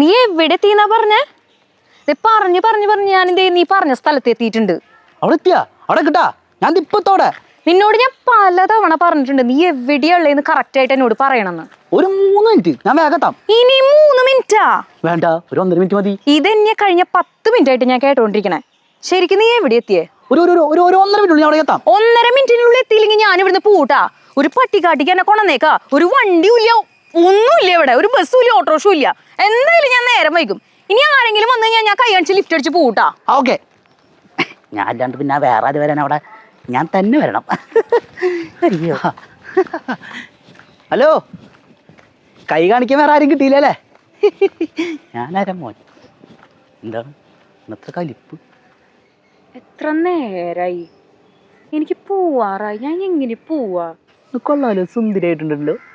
നീ എവിടെ എത്തിന്നാ പറഞ്ഞേ പറഞ്ഞു പറഞ്ഞു പറഞ്ഞു ഞാൻ എന്തേ നീ പറഞ്ഞ സ്ഥലത്ത് എത്തിയിട്ടുണ്ട് അവിടെ എത്തിയാ അവിടെ കിട്ടാ? ഞാൻ ഇപ്പത്തോടെ. നിന്നോട് ഞാൻ പലതവണ പറഞ്ഞിട്ടുണ്ട്. നീ എവിടെയുള്ളതെന്ന് കറക്റ്റ് ആയിട്ട് എന്നോട് പറയണമെന്ന്. ഒരു മൂന്ന് മിനിറ്റ്. ഞാൻ വേഗത്താം. ഇനി മൂന്ന് മിനിറ്റാ? വേണ്ട. ഒരു ഒന്നര മിനിറ്റ് മതി. ഇതെന്നെ കഴിഞ്ഞ പത്ത് മിനിറ്റ് ആയിട്ട് ഞാൻ കേട്ടോണ്ടിരിക്കണേ. ശരിക്കും നീ എവിടെ എത്തിയേ ഒരു ഒരു ഒരു ഒരു ഒന്നര മിനിറ്റ് അവിടെ എത്താം. ഒന്നര മിനിറ്റിനുള്ളിൽ എത്തിയില്ലെങ്കിൽ ഞാൻ ഇവിടുന്ന് പൂട്ടാ. ഒരു പട്ടി പട്ടിക്കാട്ടിക്ക് എന്നെ കൊണ്ടന്നേക്കാ ഒരു വണ്ടി ഇല്ല ഒന്നുമില്ല ഇവിടെ. ഒരു ബസ്സും ഇല്ല ഓട്ടോറിക്ഷും ഇല്ല. എന്തായാലും ഞാൻ നേരം വൈകും. ഇനി ആരെങ്കിലും വന്നു കഴിഞ്ഞാൽ ഞാൻ കൈ അടിച്ച് ലിഫ്റ്റ് അടിച്ച് പൂട്ടാ ഓക്കെ ഞാൻ അല്ലാണ്ട് പിന്നെ വേറെ ആര് വരാൻ അവിടെ? ഞാൻ തന്നെ വരണം. അയ്യോ. ഹലോ കൈ കാണിക്കാൻ വേറെ ആരും കിട്ടിയില്ലല്ലേ? ഞാനാരാ മോൻ? എന്താണ് ഇന്നത്തെ കലിപ്പ്. എത്ര നേരായി. എനിക്ക് പോവാറായി. ഞാൻ എങ്ങനെ പോവാ? കൊള്ളാലോ സുന്ദരിയായിട്ടുണ്ടല്ലോ. തന്തേ.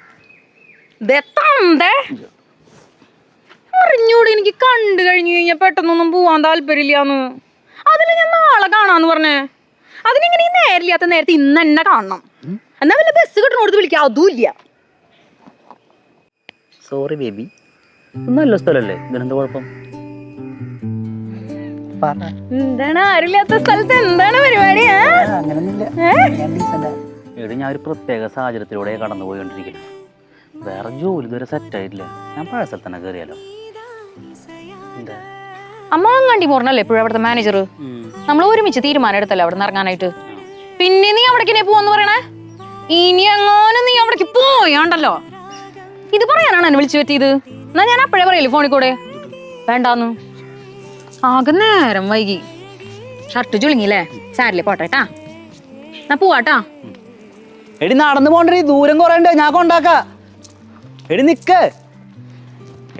അറിഞ്ഞൂടെ എനിക്ക് കണ്ടു കഴിഞ്ഞു കഴിഞ്ഞാൽ പെട്ടെന്നൊന്നും പോവാൻ താല്പര്യമില്ലാന്ന്. അതിന് ഞാൻ നാളെ കാണാന്ന് പറഞ്ഞേ. അതിനിങ്ങനെ ഈ നേരില്ലാത്ത നേരത്തെ ഇന്ന് തന്നെ കാണണം. എന്നാ വല്ല ബസ് കിട്ടണോടത്ത് വിളിക്കാം. അതുമില്ല. സോറി ബേബി നല്ല സ്ഥലല്ലേ? ഇതിനെന്താ കുഴപ്പം? എന്താണ്? ആരില്ലാത്ത സ്ഥലത്ത് എന്താണ് പരിപാടി? ഞാൻ ഒരു പ്രത്യേക സാഹചര്യത്തിലൂടെ കടന്നു പോയിക്കൊണ്ടിരിക്കുന്നു വേറെ ജോലി ഇതുവരെ സെറ്റ് ആയിട്ടില്ല. ഞാൻ പഴയ സ്ഥലത്ത് തന്നെ കയറിയാലോ എന്താ? അമ്മ അങ്ങാണ്ടി മോറിനല്ലേ ഇപ്പോഴും അവിടുത്തെ മാനേജർ നമ്മൾ ഒരുമിച്ച് തീരുമാനം എടുത്തല്ലേ അവിടെ നിന്ന് ഇറങ്ങാനായിട്ട്. പിന്നെ നീ അവിടേക്ക് പോവാന്ന് പറയണേ? ഇനി എങ്ങാനും നീ അവിടേക്ക് പോയാണ്ടല്ലോ. ഇത് പറയാനാണ് എന്നെ വിളിച്ചു പറ്റിയത്. എന്നാ ഞാൻ അപ്പോഴേ പറയല്ലേ ഫോണിൽ കൂടെ? വേണ്ടാന്ന്. ആകെ നേരം വൈകി. ഷർട്ട് ചുളുങ്ങില്ലേ സാരില്ലേ പോട്ടെ കേട്ടാ എന്നാ പോവാട്ടാ എടി നടന്നു പോണ്ടേ ദൂരം കുറേ ഉണ്ട് ഞാൻ കൊണ്ടാക്ക. എടി നിക്ക്.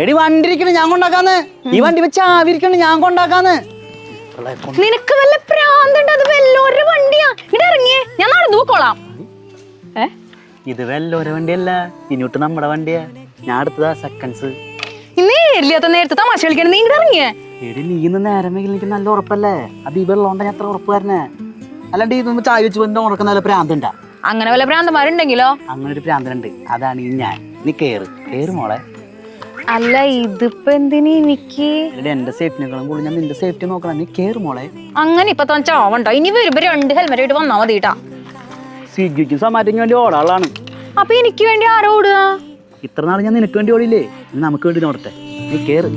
എടി വണ്ടി ഇരിക്കണ ഞാൻ കൊണ്ടാക്കാന്ന്. ഈ വണ്ടി വെച്ച് ആവിരിക്കണ ഞാൻ കൊണ്ടാക്കാന്ന്. നിനക്ക് വല്ല പ്രാന്തുണ്ട്? അത് വല്ലോരുടെ വണ്ടിയാ. ഇവിടെ ഇറങ്ങിയേ. ഞാൻ നാളെ നോക്കോളാം ഏ? ഇത് വല്ലോര വണ്ടിയല്ല. ഇനിട്ട് നമ്മുടെ വണ്ടിയാ. ഞാൻ അടുത്തതാ സെക്കൻഡ്സ് നേരില്ലാത്ത നേരത്തെ തമാശ കളിക്കണ. നീ ഇങ്ങോട്ട് ഇറങ്ങിയേ. എടി നീ ഇന്ന് നേരം എനിക്ക് നല്ല ഉറപ്പല്ലേ? അത് വെള്ളം ഞാൻ എത്ര ഉറപ്പ് തരണേ അല്ലാണ്ട് ഇത് ചായ വെച്ച് വന്ന് ഉറക്കുന്ന നല്ല പ്രാന്തണ്ട? അങ്ങനെ വല്ല പ്രാന്തമാരുണ്ടെങ്കിലോ അങ്ങനെ ഒരു പ്രാന്തനുണ്ട്. അതാണ് ഈ ഞാൻ. നീ കേറ്. കേറ് മോളെ. അല്ല ഇതിപ്പോ എന്തിനു എനിക്ക്? എടി എന്റെ സേഫ്റ്റിനെക്കാളും കൂടുതൽ ഞാൻ നിന്റെ സേഫ്റ്റി നോക്കണം. നീ കേറ് മോളെ. അങ്ങനെ ഇപ്പൊ തന്നെ ചാവണ്ടോ? ഇനി വരുമ്പോ രണ്ട് ഹെൽമെറ്റ് ആയിട്ട് വന്നാ മതി കേട്ടാ സ്വിഗ്ഗിക്കും സൊമാറ്റോയ്ക്കും വേണ്ടി ഓടാളാണ്. അപ്പൊ എനിക്ക് വേണ്ടി ആരോ ഓടുക? ഇത്ര നാൾ ഞാൻ നിനക്ക് വേണ്ടി ഓടില്ലേ നമുക്ക് വേണ്ടി നോടട്ടെ. നീ കേറ്.